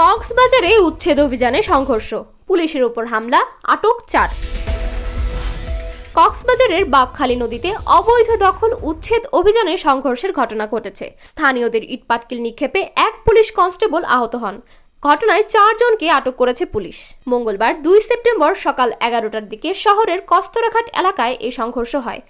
কক্সবাজারে উচ্ছেদ অভিযানে সংঘর্ষ। পুলিশের ওপর হামলা, আটক চার। কক্সবাজারের বাঘখালী নদীতে অবৈধ দখল উচ্ছেদ অভিযানে সংঘর্ষের ঘটনা ঘটেছে। স্থানীয়দের ইটপাটকেল নিক্ষেপে এক পুলিশ কনস্টেবল আহত হন। ঘটনায় চারজনকে আটক করেছে পুলিশ। মঙ্গলবার দুই সেপ্টেম্বর সকাল এগারোটার দিকে শহরের কস্তরাঘাট এলাকায় এই সংঘর্ষ হয়।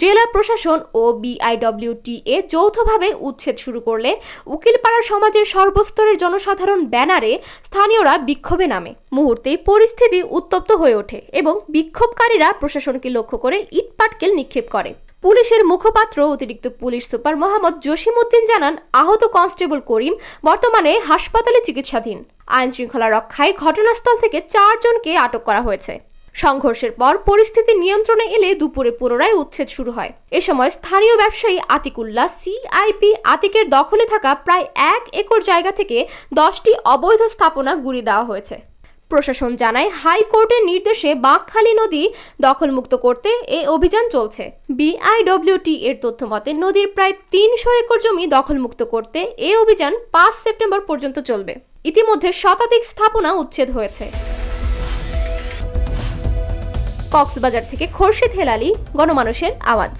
জেলা প্রশাসন ও বিআইডব্লিউটিএ যৌথভাবে উচ্ছেদ শুরু করলে উকিলপাড়া সমাজের সর্বস্তরের জনসাধারণ ব্যানারে স্থানীয়রা বিক্ষোভে নামে। মুহূর্তেই পরিস্থিতি উত্তপ্ত হয়ে ওঠে এবং বিক্ষোভকারীরা প্রশাসনকে লক্ষ্য করে ইটপাটকেল নিক্ষেপ করে। পুলিশের মুখপাত্র, অতিরিক্ত পুলিশ সুপার মোহাম্মদ জসিমউদ্দিন জানান, আহত কনস্টেবল করিম বর্তমানে হাসপাতালে চিকিৎসাধীন। আইন শৃঙ্খলা রক্ষায় ঘটনাস্থল থেকে চারজনকে আটক করা হয়েছে। সংঘর্ষের পর পরিস্থিতি নিয়ন্ত্রণে এলে দুপুরে পুনরায় উচ্ছেদ শুরু হয়। এ সময় স্থানীয় ব্যবসায়ী আতিকুল্লাহ, সিআইপি আতিকের দখলে থাকা প্রায় এক একর জায়গা থেকে দশটি অবৈধ স্থাপনা গুড়ি দেওয়া হয়েছে। প্রশাসন জানায়, হাইকোর্টের নির্দেশে বাঁকখালী নদী দখলমুক্ত করতে এ অভিযান চলছে। বিআইডব্লিউটি এর তথ্য মতে, নদীর প্রায় তিনশো একর জমি দখলমুক্ত করতে এ অভিযান পাঁচ সেপ্টেম্বর পর্যন্ত চলবে। ইতিমধ্যে শতাধিক স্থাপনা উচ্ছেদ হয়েছে। কক্সবাজার থেকে খোরশেদ হেলালি, গণমানুষের আওয়াজ।